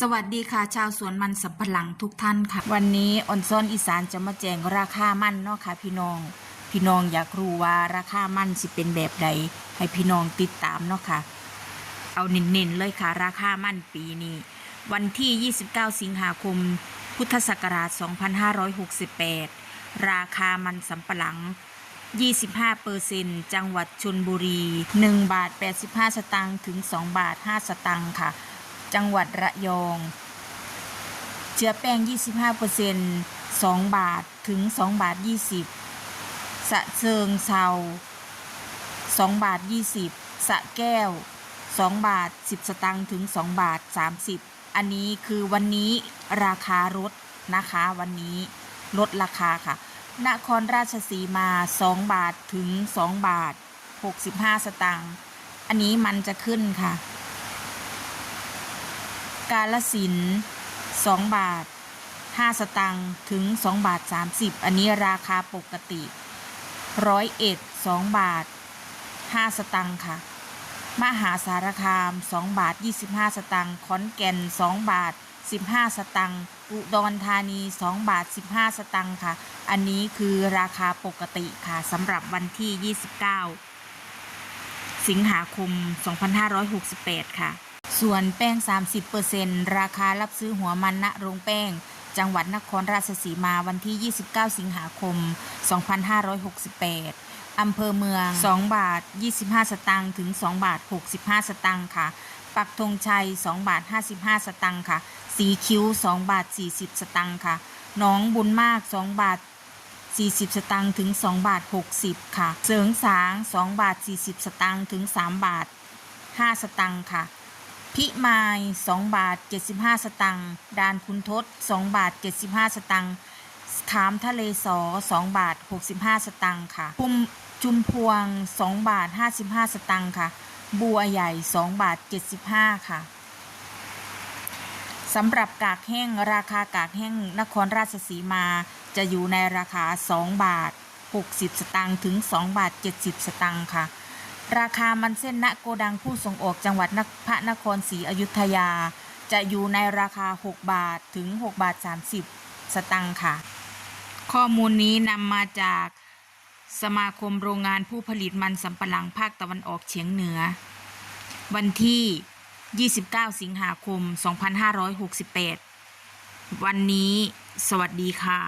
สวัสดีค่ะ ชาวสวนมันสำปะหลังทุกท่านค่ะ วันนี้ออนซอนอีสานจะมาแจงราคามันเนาะค่ะพี่น้อง พี่น้องอยากรู้ว่าราคามันสิเป็นแบบใด ให้พี่น้องติดตามเนาะค่ะ เอาเน้นๆเลยค่ะ ราคามันปีนี้ วันที่ 29 สิงหาคม พุทธศักราช 2568 ราคามันสำปะหลัง 25เปอร์เซ็นจังหวัดชนบุรี 1 บาท 85 สตางค์ถึง 2 บาท 5 สตางค์ค่ะ จังหวัดระยองเชื้อแป้ง 25เปอร์เซ็น2บาทถึง 2 บาท 20 สะเชิงเซา2 บาท 20 สะแก้ว 2 บาท 10 สตางค์ถึง 2 บาท 30 อันนี้คือวันนี้ราคารถนะคะ วันนี้ลดราคาค่ะ นครราชสีมา 2 บาทถึง 2 บาท 65 สตางค์ อันนี้มันจะขึ้นค่ะ กาลสิน2บาท 5 สตางค์ถึง 2 บาท 30 อันนี้ราคาปกติร้อยเอ็ด2บาท 5 สตางค์ค่ะ มหาสารคาม 2 บาท 25 สตางค์ขอนแก่น 2 บาท 15 สตางค์อุดรธานี 2 บาท 15 สตางค์ค่ะ อันนี้คือราคาปกติค่ะสำหรับวันที่ 29 สิงหาคม 2568 ค่ะ ส่วนแป้ง 30%ราคารับซื้อหัวมันณโรงแป้ง จังหวัดนครราชสีมาวันที่ 29 สิงหาคม 2568 อำเภอเมือง 2 บาท 25 สตางค์ถึง 2 บาท 65 สตางค์ค่ะ ปักธงชัย 2 บาท 55 สตางค์ค่ะ สีคิ้ว 2 บาท 40 สตางค์ค่ะ น้องบุญมาก 2 บาท40 สตางค์ถึง 2 บาท 60 ค่ะ เสริงสาง 2 บาท 40 สตางค์ถึง 3 บาท 5 สตางค์ค่ะ พิมาย2บาท 75 สตังค์ดานคุณทศ2บาท 75 สตังค์ขามทะเลสอ2บาท 65 สตังค์ค่ะพุมจุมพวง 2 บาท 55 สตังค์ค่ะ บัวใหญ่ 2 บาท 75 ค่ะสำหรับกากแห้งราคากากแห้งนครราชสีมาจะอยู่ในราคา 2 บาท 60 สตางค์ถึง 2 บาท 70 สตางค์ค่ะ ราคามันเส้นณโกดังผู้ส่งออกจังหวัดนคพระนครศรีอยุธยา จะอยู่ในราคา 6 บาทถึง 6 บาท 30 สตังค์ค่ะ ข้อมูลนี้นำมาจากสมาคมโรงงานผู้ผลิตมันสำปะหลังภาคตะวันออกเฉียงเหนือ วันที่ 29 สิงหาคม 2568 วันนี้ สวัสดีค่ะ